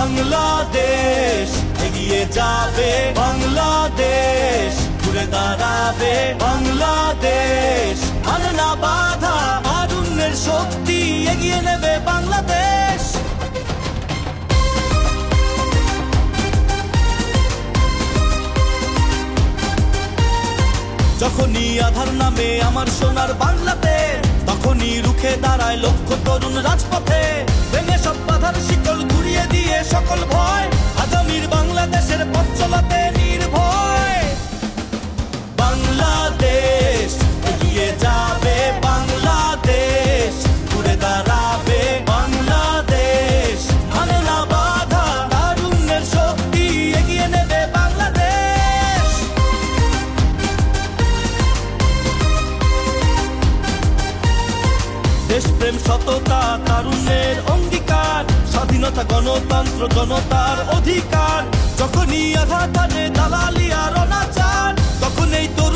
বাংলাদেশ এগিয়ে যাবে, বাংলাদেশ ঘুরে দাঁড়াবে, বাংলাদেশ। আর না বাধা আরুণ্যের শক্তি এগিয়ে নেবে বাংলাদেশ। যখনই আধার নামে আমার সোনার বাংলাতে, তখনই রুখে দাঁড়ায় লক্ষ তরুণ রাজপথে। ভেঙে দেশপ্রেম সততা তারুণ্যের অঙ্গীকার, স্বাধীনতা, গণতন্ত্র, জনতার অধিকার। যখনই আঘাত আনে দালালি আর অনাচার, তখন এই তরুণেরা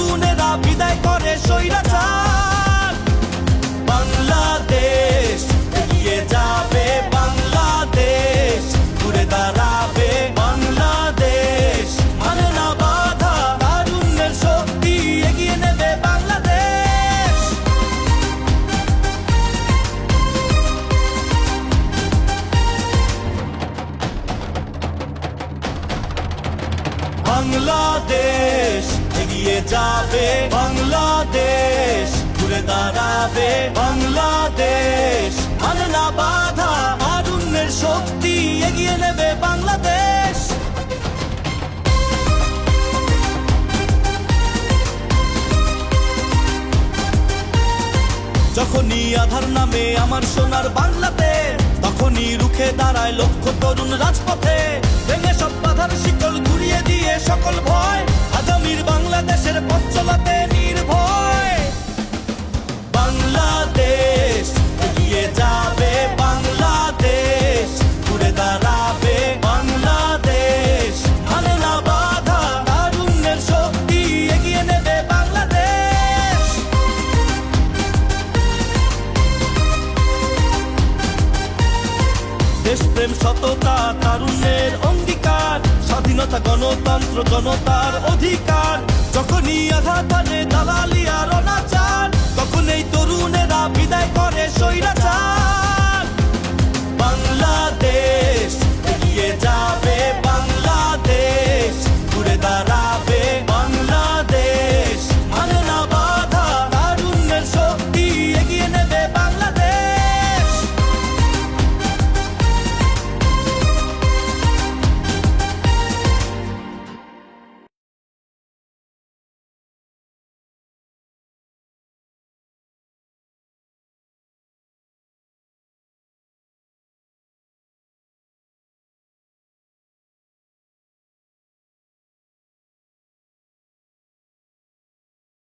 বাংলাদেশ এগিয়ে যাবে, বাংলাদেশ ঘুরে দাঁড়াবে, বাংলাদেশ। মানে না বাধা, আরুণ্যের শক্তি এগিয়ে নেবে বাংলাদেশ। যখনই আধার নামে আমার সোনার বাংলাতে, তখনই রুখে দাঁড়ায় লক্ষ তরুণ রাজপথে, ভেঙে বাধার শিকল ঘুরিয়ে দিয়ে সকল ভয় আগামীর বাংলাদেশের পথ চলাতে নির্ভয়। বাংলাদেশ এগিয়ে যাবে, বাংলাদেশ ঘুরে দাঁড়াবে, বাংলাদেশ। মানে না বাধা তারুণ্যের শক্তি এগিয়ে নেবে বাংলাদেশ। দেশপ্রেম সততা, তারুণ্যের গণতন্ত্র জনতার অধিকার। যখনই আঘাত আনে দালালি